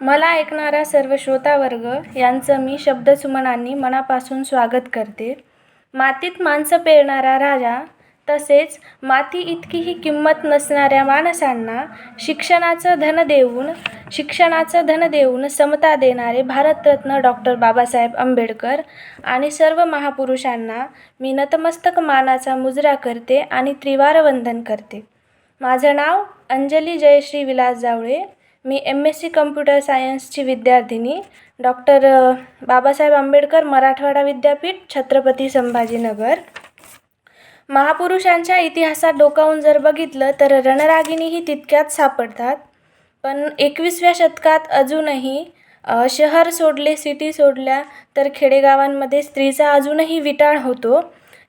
मला ऐकणारा सर्व श्रोतावर्ग यांचं मी शब्दसुमनांनी मनापासून स्वागत करते. मातीत माणसं पेरणारा राजा तसेच माती इतकीही किंमत नसणाऱ्या माणसांना शिक्षणाचं धन देऊन शिक्षणाचं धन देऊन समता देणारे भारतरत्न डॉक्टर बाबासाहेब आंबेडकर आणि सर्व महापुरुषांना मी नतमस्तक मानाचा मुजरा करते आणि त्रिवार वंदन करते. माझं नाव अंजली जयश्री विलास जावळे मी एम एस सी कम्प्युटर सायन्सची विद्यार्थिनी. डॉक्टर बाबासाहेब आंबेडकर मराठवाडा विद्यापीठ छत्रपती संभाजीनगर. महापुरुषांच्या इतिहासात डोकावून जर बघितलं तर रणरागिणीही तितक्यात सापडतात. पण एकवीसव्या शतकात अजूनही शहर सोडले सिटी सोडल्या तर खेडेगावांमध्ये स्त्रीचा अजूनही विटाळ होतो.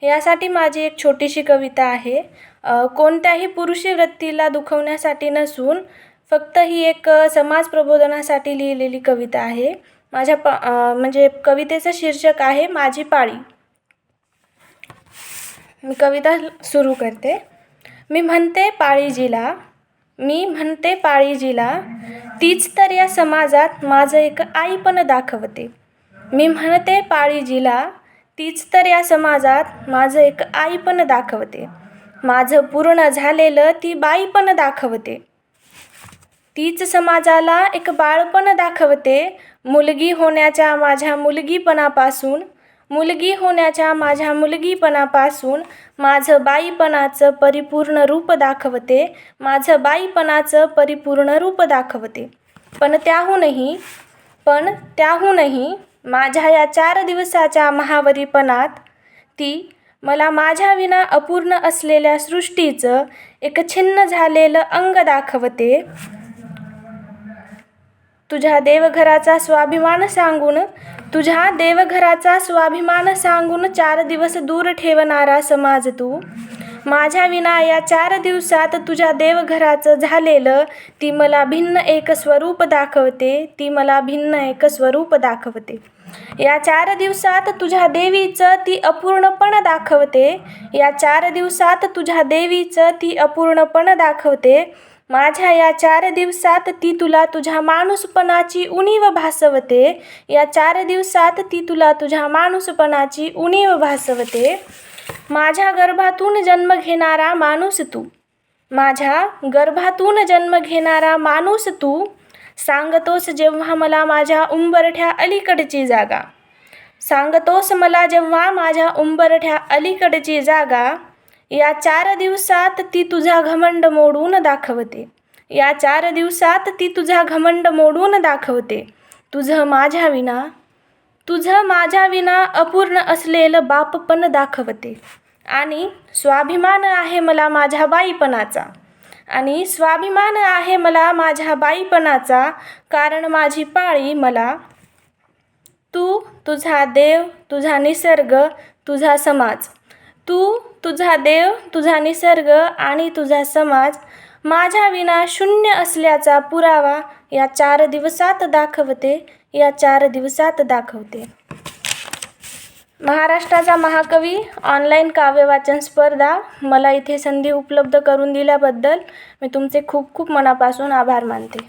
यासाठी माझी एक छोटीशी कविता आहे. कोणत्याही पुरुषी वृत्तीला दुखवण्यासाठी नसून फक्त ही एक समाज प्रबोधनासाठी लिहिलेली कविता आहे. माझ्या प म्हणजे कवितेचं शीर्षक आहे माझी पाळी. मी कविता सुरू करते. मी म्हणते पाळीजीला मी म्हणते पाळीजीला तीच तर या समाजात माझं एक आईपण दाखवते. मी म्हणते पाळीजीला तीच तर या समाजात माझं एक आईपण दाखवते. माझं पूर्ण झालेलं ती बाईपण दाखवते. तीच समाजाला एक बाळपण दाखवते. मुलगी होण्याच्या माझ्या मुलगीपणापासून मुलगी होण्याच्या माझ्या मुलगीपणापासून माझं बाईपणाचं परिपूर्ण रूप दाखवते. माझं बाईपणाचं परिपूर्ण रूप दाखवते. पण त्याहूनही पण त्याहूनही माझ्या या चार दिवसाच्या महावरीपणात ती मला माझ्याविना अपूर्ण असलेल्या सृष्टीचं एक छिन्न झालेलं अंग दाखवते. तुझ्या देवघराचा स्वाभिमान सांगून तुझ्या देवघराचा स्वाभिमान सांगून चार दिवस दूर ठेवणारा समाज तू. माझ्या विना या चार दिवसात तुझ्या देवघराचं झालेलं ती मला भिन्न एक स्वरूप दाखवते ती मला भिन्न एक स्वरूप दाखवते. या चार दिवसात तुझ्या देवीचं ती अपूर्णपण दाखवते या चार दिवसात तुझ्या देवीचं ती अपूर्णपण दाखवते माझ्या या चार दिवसात ती तुला तुझ्या माणूसपणाची उणीव भासवते. या चार दिवसात ती तुला तुझ्या माणूसपणाची उणीव भासवते. माझ्या गर्भातून जन्म घेणारा माणूस तू. माझ्या गर्भातून जन्म घेणारा माणूस तू. सांगतोस जेव्हा मला माझ्या उंबरठ्या अलीकडची जागा. सांगतोस मला जेव्हा माझ्या उंबरठ्या अलीकडची जागा. या चार दिवसात ती तुझा घमंड मोडून दाखवते. या चार दिवसात ती तुझा घमंड मोडून दाखवते. तुझं माझ्या विना तुझं माझ्या विना अपूर्ण असलेलं बापपण दाखवते. आणि स्वाभिमान आहे मला माझ्या बाईपणाचा. आणि स्वाभिमान आहे मला माझ्या बाईपणाचा कारण माझी पाळी मला. तू तुझा देव तुझा निसर्ग तुझा समाज. तू तुझा देव तुझा निसर्ग आणि तुझा समाज माझ्या विना शून्य असल्याचा पुरावा या चार दिवसात दाखवते या चार दिवसात दाखवते. महाराष्ट्राचा महाकवी ऑनलाईन काव्यवाचन स्पर्धा मला इथे संधी उपलब्ध करून दिल्याबद्दल मी तुमचे खूप खूप मनापासून आभार मानते.